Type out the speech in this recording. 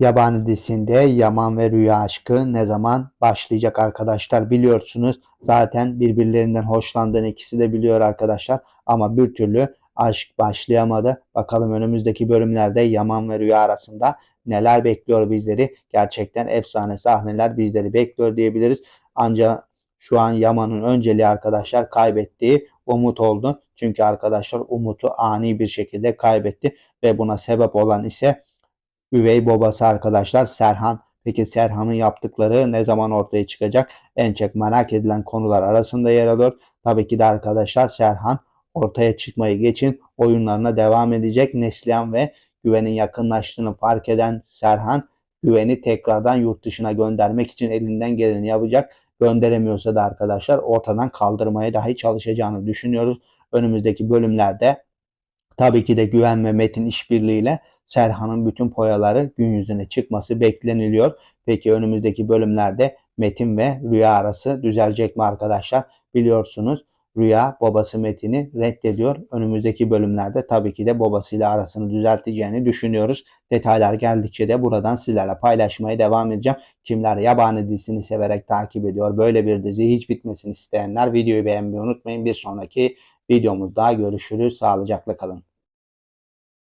Yabani dizisinde Yaman ve Rüya aşkı ne zaman başlayacak arkadaşlar biliyorsunuz. Zaten birbirlerinden hoşlandığını ikisi de biliyor arkadaşlar. Ama bir türlü aşk başlayamadı. Bakalım önümüzdeki bölümlerde Yaman ve Rüya arasında neler bekliyor bizleri. Gerçekten efsane sahneler bizleri bekliyor diyebiliriz. Ancak şu an Yaman'ın önceliği arkadaşlar kaybettiği Umut oldu. Çünkü arkadaşlar Umut'u ani bir şekilde kaybetti ve buna sebep olan ise üvey babası arkadaşlar Serhan. Peki Serhan'ın yaptıkları ne zaman ortaya çıkacak? En çok merak edilen konular arasında yer alıyor. Tabii ki de arkadaşlar Serhan ortaya çıkmayı geçin oyunlarına devam edecek. Neslihan ve Güven'in yakınlaştığını fark eden Serhan Güven'i tekrardan yurt dışına göndermek için elinden geleni yapacak. Gönderemiyorsa da arkadaşlar ortadan kaldırmaya dahi çalışacağını düşünüyoruz. Önümüzdeki bölümlerde tabii ki de Güven ve Metin işbirliğiyle Serhan'ın bütün poyaları gün yüzüne çıkması bekleniliyor. Peki önümüzdeki bölümlerde Metin ve Rüya arası düzelecek mi arkadaşlar? Biliyorsunuz Rüya babası Metin'i reddediyor. Önümüzdeki bölümlerde tabii ki de babasıyla arasını düzelteceğini düşünüyoruz. Detaylar geldikçe de buradan sizlerle paylaşmaya devam edeceğim. Kimler yabani dizisini severek takip ediyor, böyle bir dizi hiç bitmesini isteyenler videoyu beğenmeyi unutmayın. Bir sonraki videomuzda görüşürüz. Sağlıcakla kalın.